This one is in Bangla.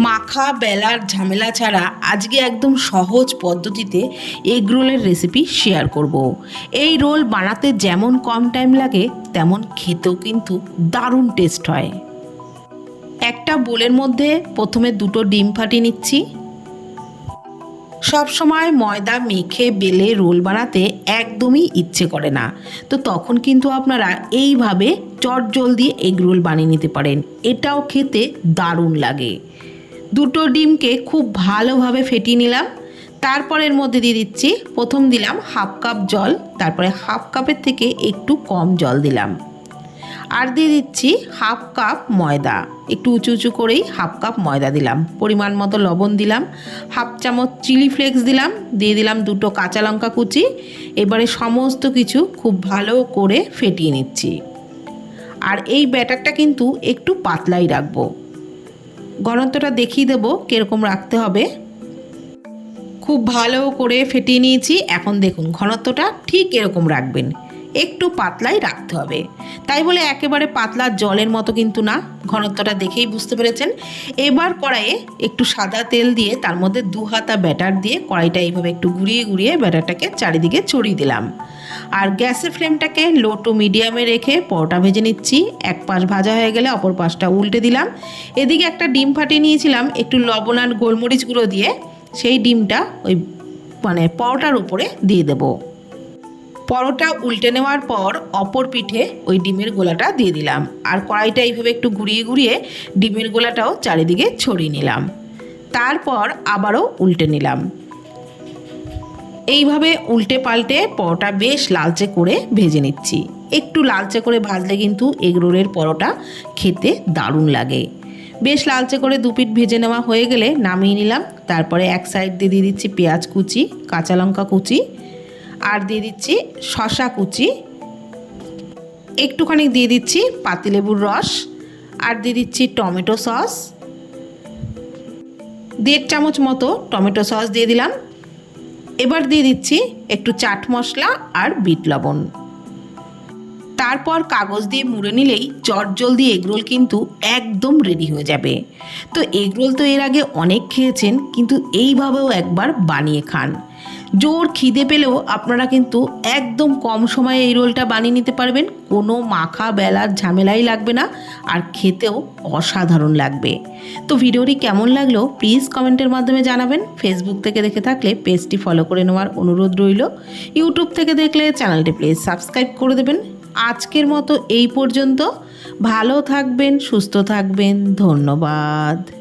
মাখা, বেলার ঝামেলা ছাড়া আজকে একদম সহজ পদ্ধতিতে এগ রোলের রেসিপি শেয়ার করব। এই রোল বানাতে যেমন কম টাইম লাগে, তেমন খেতেও কিন্তু দারুণ টেস্ট হয়। একটা বোলের মধ্যে প্রথমে দুটো ডিম ফাটিয়ে নিচ্ছি। সব সময় ময়দা মেখে বেলে রোল বানাতে একদমই ইচ্ছে করে না। তো তখন কিন্তু আপনারা এইভাবে চট জলদি এগ রোল বানিয়ে নিতে পারেন। এটাও খেতে দারুণ লাগে। দুটো ডিমকে খুব ভালোভাবে ফেটিয়ে নিলাম। তারপরের মধ্যে দিয়ে দিচ্ছি, প্রথম দিলাম হাফ কাপ জল, তারপরে হাফ কাপের থেকে একটু কম জল দিলাম। আর দিয়ে দিচ্ছি হাফ কাপ ময়দা, একটু উঁচু উঁচু করেই হাফ কাপ ময়দা দিলাম। পরিমাণ মতো লবণ দিলাম, হাফ চামচ চিলি ফ্লেক্স দিলাম, দিয়ে দিলাম দুটো কাঁচা লঙ্কা কুচি। এবারে সমস্ত কিছু খুব ভালো করে ফেটিয়ে নিচ্ছি। আর এই ব্যাটারটা কিন্তু একটু পাতলাই রাখব। ঘনত্বটা দেখিয়ে দেবো কীরকম রাখতে হবে। খুব ভালো করে ফেটিয়ে নিয়েছি। এখন দেখুন, ঘনত্বটা ঠিক এরকম রাখবেন। একটু পাতলাই রাখতে হবে। তাই বলে একেবারে পাতলা জলের মতো কিন্তু না, ঘনত্বটা দেখেই বুঝতে পেরেছেন। এবার কড়াইয়ে একটু সাদা তেল দিয়ে, তার মধ্যে দু হাতা ব্যাটার দিয়ে কড়াইটা এইভাবে একটু ঘুরিয়ে ঘুরিয়ে ব্যাটারটাকে চারিদিকে ছড়িয়ে দিলাম। আর গ্যাসের ফ্লেমটাকে লো টু মিডিয়ামে রেখে পরোটা ভেজে নিচ্ছি। এক পাশ ভাজা হয়ে গেলে অপর পাশটা উল্টে দিলাম। এদিকে একটা ডিম ফাটিয়ে নিয়েছিলাম, একটু লবণ আর গোলমরিচ গুঁড়ো দিয়ে। সেই ডিমটা ওই মানে পরোটার উপরে দিয়ে দেবো। পরোটা উল্টে নেওয়ার পর অপর পিঠে ওই ডিমের গোলাটা দিয়ে দিলাম। আর কড়াইটা এইভাবে একটু ঘুরিয়ে ঘুরিয়ে ডিমের গোলাটাও চারিদিকে ছড়িয়ে নিলাম। তারপর আবারও উল্টে নিলাম। এইভাবে উল্টে পাল্টে পরোটা বেশ লালচে করে ভেজে নিচ্ছি। একটু লালচে করে ভাজলে কিন্তু এগরোলের পরোটা খেতে দারুণ লাগে। বেশ লালচে করে দুপিট ভেজে নেওয়া হয়ে গেলে নামিয়ে নিলাম। তারপরে এক সাইড দিয়ে দিয়ে দিচ্ছি পেঁয়াজ কুচি, কাঁচা লঙ্কা কুচি আর দিয়ে দিচ্ছি শশা কুচি। একটুখানি দিয়ে দিচ্ছি পাতিলেবুর রস আর দিয়ে দিচ্ছি টমেটো সস। দেড় চামচ মতো টমেটো সস দিয়ে দিলাম। এবার দিয়ে দিচ্ছি একটু চাট মশলা আর বিট লবণ। তারপর কাগজ দিয়ে মুড়ে নিলেই চট জলদি এগরোল কিন্তু একদম রেডি হয়ে যাবে। তো এগরোল তো এর আগে অনেক খেয়েছেন, কিন্তু এইভাবেও একবার বানিয়ে খান। জোর খিদে পেলেও আপনারা কিন্তু একদম কম সময়ে এই রোলটা বানিয়ে নিতে পারবেন। কোনো মাখা, বেলার ঝামেলাই লাগবে না আর খেতেও অসাধারণ লাগবে। তো ভিডিওটি কেমন লাগল প্লিজ কমেন্টের মাধ্যমে জানাবেন। ফেসবুক থেকে দেখে থাকলে পেজটি ফলো করে নেওয়ার অনুরোধ রইল। ইউটিউব থেকে দেখলে চ্যানেলটি প্লিজ সাবস্ক্রাইব করে দেবেন। আজকের মতো এই পর্যন্ত। ভালো থাকবেন, সুস্থ থাকবেন। ধন্যবাদ।